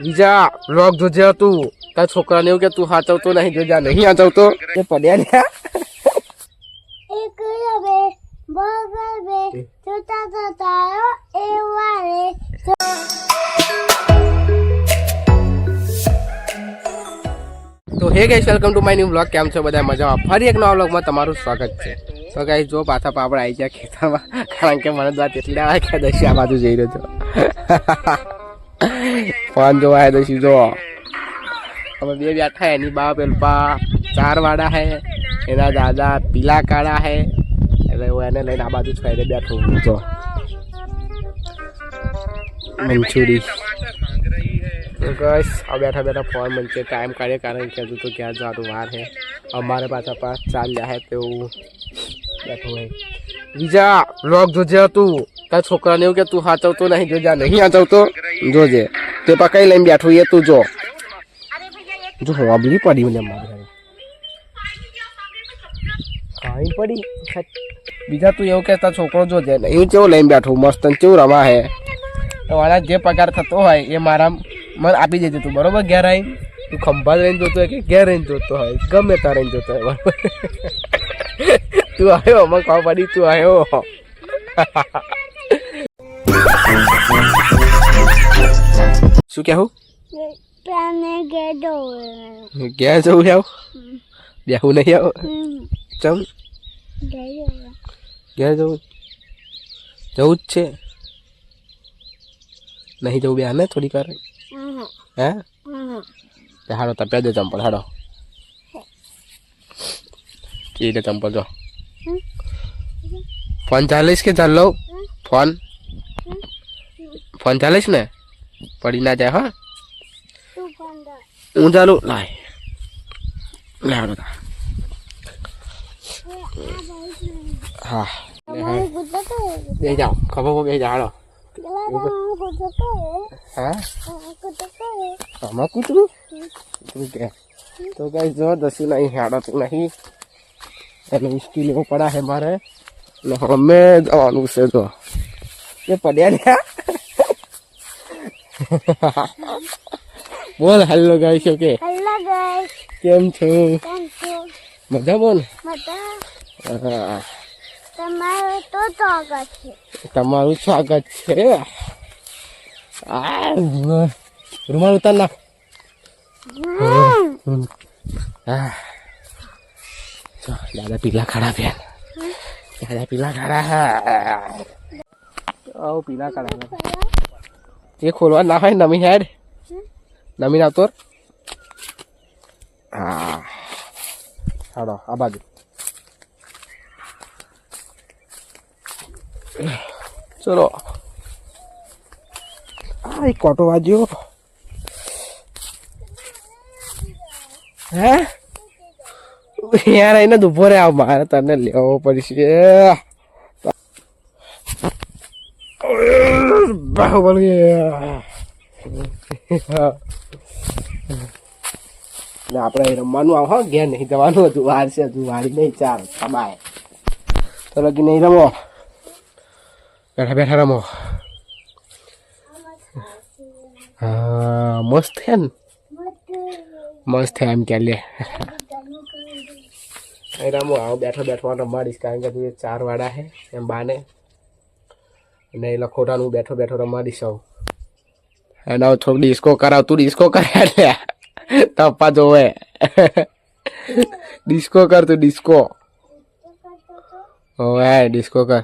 બીજા બ્લોગ જોજે તું. તાર છોકરાને એવું કે તું હાચવતો નહીં જોજા નહીં હાચવતો એ પડ્યા ને. તો hey guys welcome to my new blog કેમ છો બધા? મજામાં? ફરી એક નવા બ્લોગમાં તમારું સ્વાગત છે. તો ગાઈસ જો પાછા પાપડ આવી ગયા ખેતરમાં કારણ કે મને વાત એટલે આવે કે બાજુ જઈ રહ્યો છો. ફોન જોવા હે દશી જો અમે બે બેઠા એની બા પેલપા ચાર વાડા હે એના દાદા પીલા કાળા હે એટલે હું એને લઈને આ બાજુ છોડીને બેઠો હું જો મંચુરી તો બસ આ બેઠા બેઠા ફોન મંચે ટાઈમ કાઢે કારણ કે હજુ તો ક્યાં જવાનું વાર છે અમારે પાછા પાસ ચાલ્યા હે તેવું બેઠું હોય બીજા બ્લોગ જોજે તું તાર છોકરાને એવું કે તું હાચવતો નહીં જોજા નહીં હાચવતો જોજે તે પકડી લઈને બેઠું એ તું જો જો હોબલી પડી મને મારી હારે. કાંઈ પડી બીજા તું એવું કે તાર છોકરો જોજે ને એવું કેવું લઈને બેઠું મસ્ત ને કેવું રમા હે તો મારા જે પગાર થતો હોય એ મારા મને આપી દેજે તું બરોબર ઘેર આવીને તું ખંભા રહીને જોતો હોય કે ઘેર રહીને જોતો હોય ગમે ત્યાં રહીને જોતો હોય બરોબર તું આવ્યો મને ખબર પડી તું આવ્યો શું કહેવું ઘેર જવું આવ બેહું નહીં આવ? ચમ ઘેર જવું જવું જ છે. નહીં જવું બે ને થોડીક વાર. હે? હાડો તો પહેરજો ચંપલ હાડો કેવી રીતે ચંપલ જો? ફોન ચાલીશ કે ચાલ લઉં? ફોન? ફોન ચાલીશ ને? પડી ના જાય હા. ચાલુ લાય. લે હાડો હા. બે જાઓ. ખબર બે ગુજરાત હા? આમાં કૂતરું? કૂતરું કે? તો કઈ જો દસી નહીં હાડો તો નહીં. એટલે મુશ્કેલ લેવો પડા હે મારે. એટલે અમે જવાનું છે તો એ પડ્યા ને બોલ હેલો ગાઈ છો કે? હેલો ગાઈસ કેમ છો? કેમ છો? મજા બોલ? મજા. તમારો તો સ્વાગત છે. તમારું સ્વાગત છે? આ રૂમાલ ઉતાર નાખ. દાદા પીલા ખાડા બેન દાદા પીલા ખાડા. હા પીલા ખાડા? એ ખોલવા ના હોય નમી હેડ નમી આવતો. હા હાડો આ બાજુ ચલો આ એક કોટો વાજ્યો હે યાર એને દુભો રે આવ મારે તને લેવો પડશે બાહુબલી ને આપણે રમવાનું આવ ઘેર નહીં જવાનું હતું વાર છે હજુ, વારી નહીં, ચાર કમાય તો લગી નહીં રમો. બેઠા બેઠા રમો. હા, મસ્ત છે ને? મસ્ત છે એમ કે લે. રમો, આવો, બેઠો બેઠો, રમાડીશ, કારણ કે તું ચાર વાળા છે, એમ બાને અને એ લખોટાનું બેઠો બેઠો રમાડી સૌ. અને હવે થોડું ડિસ્કો કરાવ. તું ડિસ્કો કરે એટલે તપ્પા જોવે. ડિસ્કો કર તું ડિસ્કો હવે ડિસ્કો કર.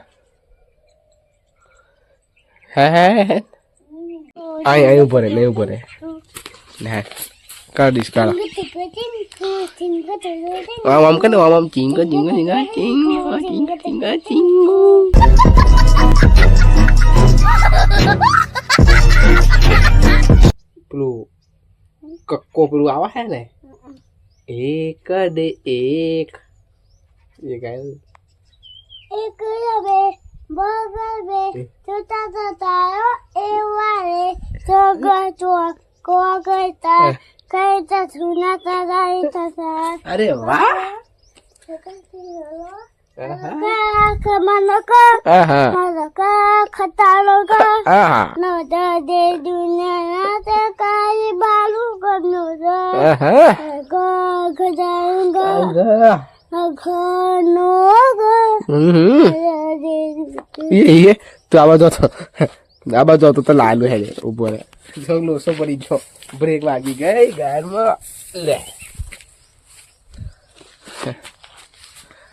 હે હે હે. અહીં અહીં ઊભો રે નહીં ઊભો રે. ના કર ડિસ્કો કર આમ આમ કરે આમ આમ ચીંગો ચીંગો ચીંગો ચીંગો ચીંગો ચીંગો ચીંગો પેલું કક્કો પેલું આવે છે ને એક ડે એક એ ગાય એક રવે બગલ બે જોતા જોતા એવા રે જોગા ચોક કોગતા કઈતા સુના તારા થતા અરે વાહ તો તે કાઈ તું આવા તો. આવા બાજુ તો તો લાલુ હે ઊભો રે જો લોસો પડી ગયો. બ્રેક વાગી ગઈ ગારમાં લે.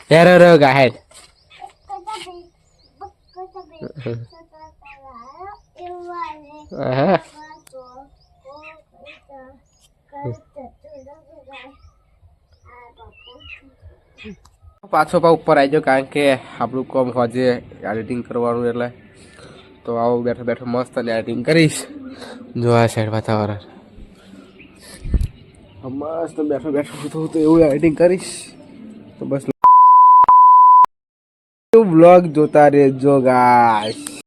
યાર રે ગાહેડ હે પાછો પા ઉપર આવી જાઓ કારણ કે આપણું કોમ હોજે એડિટિંગ કરવાનું એટલે. તો આવો બેઠો બેઠો મસ્ત એડિટિંગ કરીશ. જો આ સાઈડ વાતાવરણ. મસ્ત બેઠો બેઠો તો તો એવું એડિટિંગ કરીશ. તો બસ. બ્લોગ જોતા રહેજો ગાઈસ